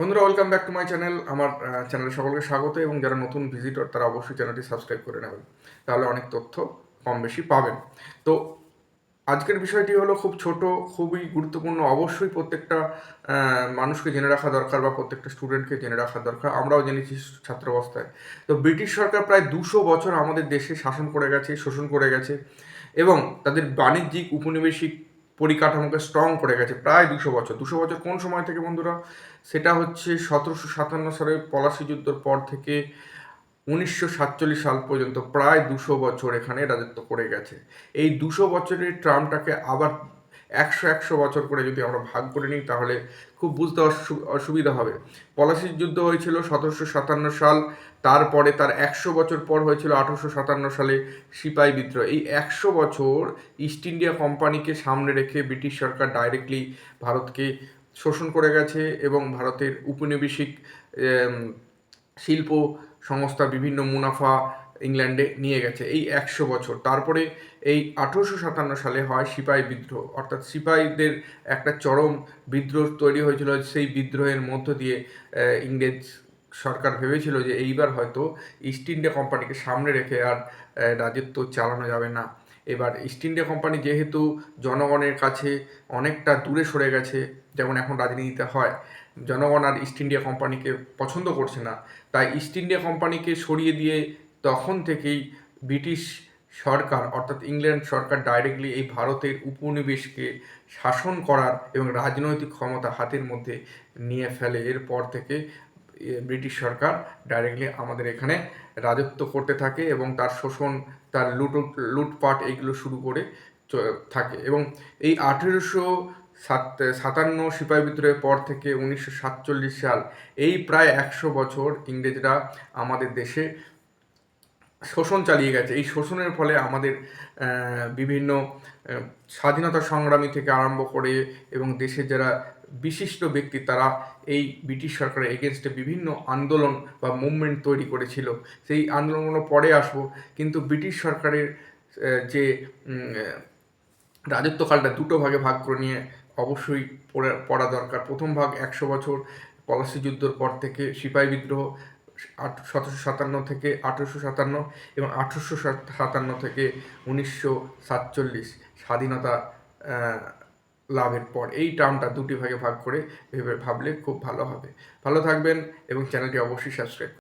বন্ধুরা welcome back to my channel আমার চ্যানেলে সকলকে স্বাগত এবং যারা নতুন ভিজিটর তারা অবশ্যই চ্যানেলটি সাবস্ক্রাইব করে নেবেন। তাহলে অনেক তথ্য কম বেশি পাবেন। তো, আজকের বিষয়টি হলো খুব ছোট, খুবই গুরুত্বপূর্ণ, অবশ্যই প্রত্যেকটা মানুষকে জেনে রাখা দরকার বা প্রত্যেকটা স্টুডেন্টকে জেনে রাখা দরকার। আমরাও জেনেছি ছাত্রাবস্থায়। তো, ব্রিটিশ সরকার প্রায় দুশো বছর আমাদের দেশে শাসন করে গেছে, শোষণ করে গেছে এবং তাদের বাণিজ্যিক উপনিবেশিক পরিকাঠামোকে স্ট্রং করে গেছে প্রায় দুশো বছর। দুশো বছর কোন সময় থেকে বন্ধুরা? সেটা হচ্ছে সতেরোশো সাতান্ন সালের পলাশি যুদ্ধর পর থেকে উনিশশো সাতচল্লিশ সাল পর্যন্ত প্রায় দুশো বছর এখানে রাজত্ব করে গেছে। এই দুশো বছরের ট্রামটাকে আবার একশো একশো বছর করে যদি আমরা ভাগ করে নিই, তাহলে খুব বুঝতে অসু- অসুবিধা হবে। পলাশির যুদ্ধ হয়েছিল সতেরোশো সাতান্ন সাল, তারপরে তার একশো বছর পর হয়েছিল আঠারোশো সাতান্ন সালে সিপাহী বিদ্রোহ। এই একশো বছর ইস্ট ইন্ডিয়া কোম্পানিকে সামনে রেখে ব্রিটিশ সরকার ডাইরেক্টলি ভারতকে শোষণ করে গেছে এবং ভারতের উপনিবেশিক শিল্প সংস্থা বিভিন্ন মুনাফা ইংল্যান্ডে নিয়ে গেছে এই একশো বছর। তারপরে এই আঠেরোশো সাতান্ন সালে হয় সিপাহী বিদ্রোহ। অর্থাৎ সিপাহীদের একটা চরম বিদ্রোহ তৈরি হয়েছিল, সেই বিদ্রোহের মধ্য দিয়ে ইংরেজ সরকার ভেবেছিল যে এইবার হয়তো ইস্ট ইন্ডিয়া কোম্পানিকে সামনে রেখে আর রাজত্ব চালানো যাবে না। এবার ইস্ট ইন্ডিয়া কোম্পানি যেহেতু জনগণের কাছে অনেকটা দূরে সরে গেছে, যেমন এখন রাজনীতিতে হয়, জনগণ আর ইস্ট ইন্ডিয়া কোম্পানিকে পছন্দ করছে না। তাই ইস্ট ইন্ডিয়া কোম্পানিকে সরিয়ে দিয়ে তখন থেকেই ব্রিটিশ সরকার, অর্থাৎ ইংল্যান্ড সরকার ডাইরেক্টলি এই ভারতের উপনিবেশকে শাসন করার এবং রাজনৈতিক ক্ষমতা হাতের মধ্যে নিয়ে ফেলে। এরপর থেকে ব্রিটিশ সরকার ডাইরেক্টলি আমাদের এখানে রাজত্ব করতে থাকে এবং তার শোষণ, তার লুট, লুটপাট এইগুলো শুরু করে থাকে এবং এই আঠেরোশো সাত, সাতান্ন সিপাহী বিদ্রোহের পর থেকে উনিশশো সাতচল্লিশ সাল এই প্রায় একশো বছর ইংরেজরা আমাদের দেশে শোষণ চালিয়ে গেছে। এই শোষণের ফলে আমাদের বিভিন্ন স্বাধীনতা সংগ্রামী থেকে আরম্ভ করে এবং দেশের যারা বিশিষ্ট ব্যক্তি, তারা এই ব্রিটিশ সরকারের এগেনস্টে বিভিন্ন আন্দোলন বা মুভমেন্ট তৈরি করেছিল। সেই আন্দোলনগুলো পরে আসব, কিন্তু ব্রিটিশ সরকারের যে রাজত্বকালটা দুটো ভাগে ভাগ করে নিয়ে অবশ্যই পড়া দরকার। প্রথম ভাগ একশো বছর পলাশি যুদ্ধর পর থেকে সিপাহী বিদ্রোহ আট, সতেরোশো সাতান্ন থেকে আঠেরোশো সাতান্ন এবং আঠেরোশো সাতান্ন থেকে উনিশশো সাতচল্লিশ স্বাধীনতা লাভের পর। এই টার্মটা দুটি ভাগে ভাগ করে ভেবে ভাবলে খুব ভালো হবে। ভালো থাকবেন এবং চ্যানেলটি অবশ্যই সাবস্ক্রাইব